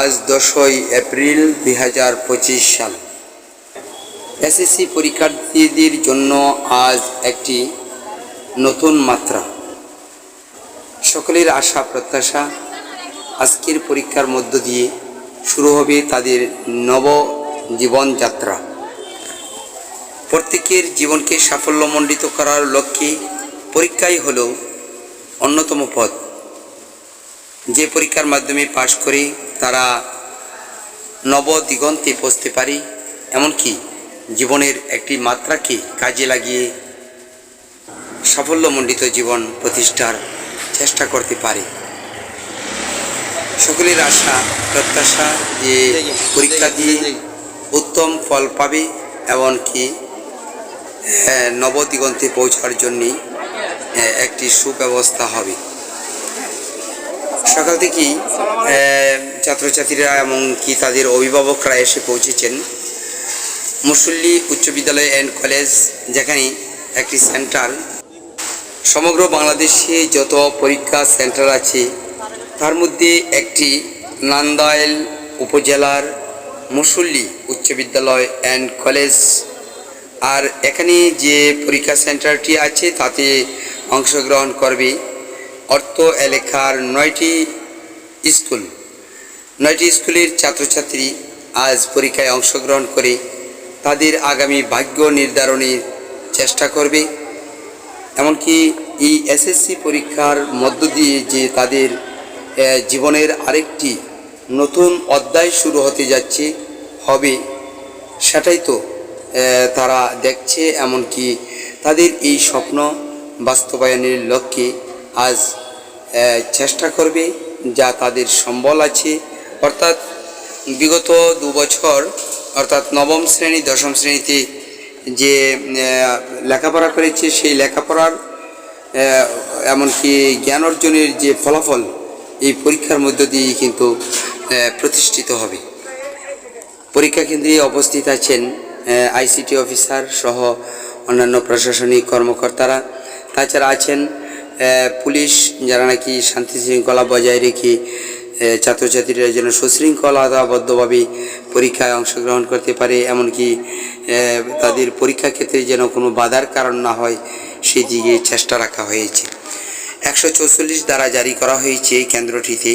আজ দশই এপ্রিল দুই হাজার পঁচিশ সাল। এসএসসি পরীক্ষার্থীদের জন্য আজ একটি নতুন মাত্রা। সকলের আশা, প্রত্যাশা আজকের পরীক্ষার মধ্য দিয়ে শুরু হবে তাদের নব জীবনযাত্রা। প্রত্যেকের জীবনকে সাফল্যমণ্ডিত করার লক্ষ্যে পরীক্ষাই হল অন্যতম পথ। যে পরীক্ষার মাধ্যমে পাশ করে তারা নব দিগন্তে পৌঁছতে পারে, এমনকি জীবনের একটি মাত্রাকে কাজে লাগিয়ে সাফল্যমণ্ডিত জীবন প্রতিষ্ঠার চেষ্টা করতে পারে। সকলের আশা, প্রত্যাশা যে পরীক্ষা দিয়ে উত্তম ফল পাবে, এমনকি নবদিগন্তে পৌঁছার জন্যে একটি সুব্যবস্থা হবে। সকাল থেকেই ছাত্রছাত্রীরা এমনকি তাদের অভিভাবকরা এসে পৌঁছেছেন। মুসল্লি উচ্চ বিদ্যালয় অ্যান্ড কলেজ যেখানে একটি সেন্টার সমগ্র বাংলাদেশে যত পরীক্ষা সেন্টার আছে, তার মধ্যে একটি নান্দাইল উপজেলার মুসল্লি উচ্চ বিদ্যালয় অ্যান্ড কলেজ আর এখানে যে পরীক্ষা সেন্টারটি আছে, তাতে অংশগ্রহণ করবে অর্থ এলাকার নয়টি স্কুল। নয়টি স্কুলের ছাত্রছাত্রী আজ পরীক্ষায় অংশগ্রহণ করে তাদের আগামী ভাগ্য নির্ধারণের চেষ্টা করবে। এমনকি এই এসএসসি পরীক্ষার মধ্য দিয়ে যে তাদের জীবনের আরেকটি নতুন অধ্যায় শুরু হতে যাচ্ছে, হবে সেটাই তো তারা দেখছে। এমনকি তাদের এই স্বপ্ন বাস্তবায়নের লক্ষ্যে আজ চেষ্টা করবে যা তাদের সম্বল আছে। অর্থাৎ বিগত দু বছর, অর্থাৎ নবম শ্রেণি, দশম শ্রেণীতে যে লেখাপড়া করেছে, সেই লেখাপড়ার এমনকি জ্ঞান অর্জনের যে ফলাফল, এই পরীক্ষার মধ্য দিয়ে কিন্তু প্রতিষ্ঠিত হবে। পরীক্ষা কেন্দ্রে অবস্থিত আছেন আইসিটি অফিসার সহ অন্যান্য প্রশাসনিক কর্মকর্তারা। তাছাড়া আছেন পুলিশ যারা নাকি শান্তি শৃঙ্খলা বজায় রেখে ছাত্রছাত্রীরা যেন সুশৃঙ্খলাবদ্ধভাবে পরীক্ষায় অংশগ্রহণ করতে পারে, এমনকি তাদের পরীক্ষা ক্ষেত্রে যেন কোনো বাধার কারণ না হয় সেই দিকে চেষ্টা রাখা হয়েছে। একশো চৌচল্লিশ দ্বারা জারি করা হয়েছে এই কেন্দ্রটিতে,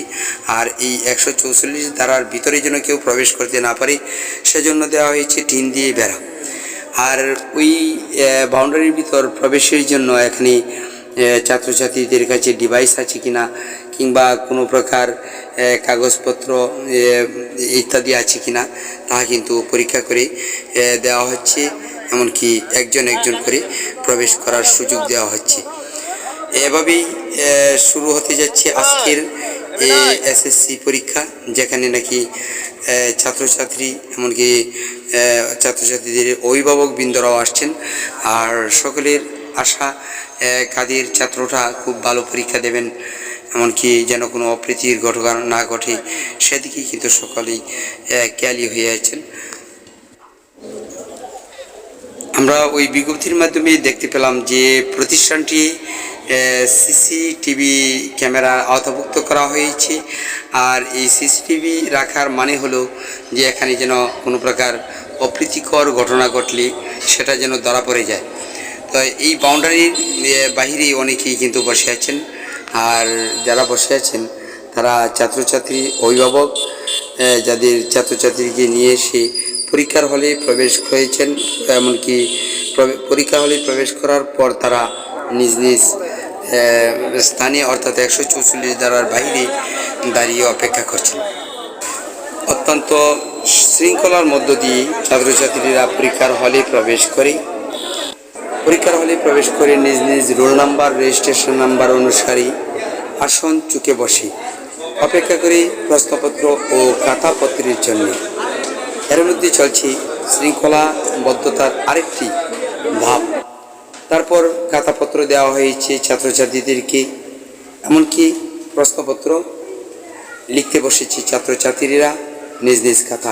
আর এই একশো চৌচল্লিশ দ্বারার ভিতরে যেন কেউ প্রবেশ করতে না পারে, সেজন্য দেওয়া হয়েছে টিন দিয়ে বেড়া। আর ওই বাউন্ডারির ভিতর প্রবেশের জন্য এখানে ছাত্রছাত্রীদের কাছে ডিভাইস আছে কিনা কিংবা কোনো প্রকার কাগজপত্র ইত্যাদি আছে কিনা তা কিন্তু পরীক্ষা করে দেওয়া হচ্ছে। এমনকি একজন একজন করে প্রবেশ করার সুযোগ দেওয়া হচ্ছে। এভাবেই শুরু হতে যাচ্ছে আজকের এসএসসি পরীক্ষা, যেখানে নাকি ছাত্রছাত্রী, এমনকি ছাত্রছাত্রীদের অভিভাবক বৃন্দরাও আসছেন। আর সকলের আশা কাদের ছাত্রটা খুব ভালো পরীক্ষা দেবেন, এমনকি যেন কোনো অপ্রীতির ঘটনা না ঘটে, সেদিকেই কিন্তু সকলেই খেয়ালি হয়ে আছেন। আমরা ওই বিজ্ঞপ্তির মাধ্যমে দেখতে পেলাম যে প্রতিষ্ঠানটি সিসিটিভি ক্যামেরা আওতাভুক্ত করা হয়েছে, আর এই সিসিটিভি রাখার মানে হলো যে এখানে যেন কোনো প্রকার অপ্রীতিকর ঘটনা ঘটলে সেটা যেন ধরা পড়ে যায়। তো এই বাউন্ডারির বাহিরে অনেকেই কিন্তু বসে আছেন। আর যারা বসে আছেন, তারা ছাত্রছাত্রী, অভিভাবক যাদের ছাত্রছাত্রীকে নিয়ে এসে পরীক্ষার হলে প্রবেশ হয়েছেন এমনকি পরীক্ষা হলে প্রবেশ করার পর তারা নিজ নিজ স্থানে অর্থাৎ একশো চৌচল্লিশ দ্বারার বাইরে দাঁড়িয়ে অপেক্ষা করছেন। অত্যন্ত শৃঙ্খলার মধ্য দিয়ে ছাত্রছাত্রীরা পরীক্ষার হলে প্রবেশ করে। পরীক্ষার হলে প্রবেশ করে নিজ নিজ রোল নাম্বার, রেজিস্ট্রেশন নাম্বার অনুসারে আসন চুকে বসে। অপেক্ষা করে প্রশ্নপত্র ও খাতাপত্রের জন্য। এর মধ্যে চলছে শৃঙ্খলাবদ্ধতার আরেকটি ধাপ। তারপর খাতাপত্র দেওয়া হয়েছে ছাত্রছাত্রীদেরকে। এমনকি প্রশ্নপত্র লিখতে বসেছে ছাত্রছাত্রীরা নিজ নিজ খাতা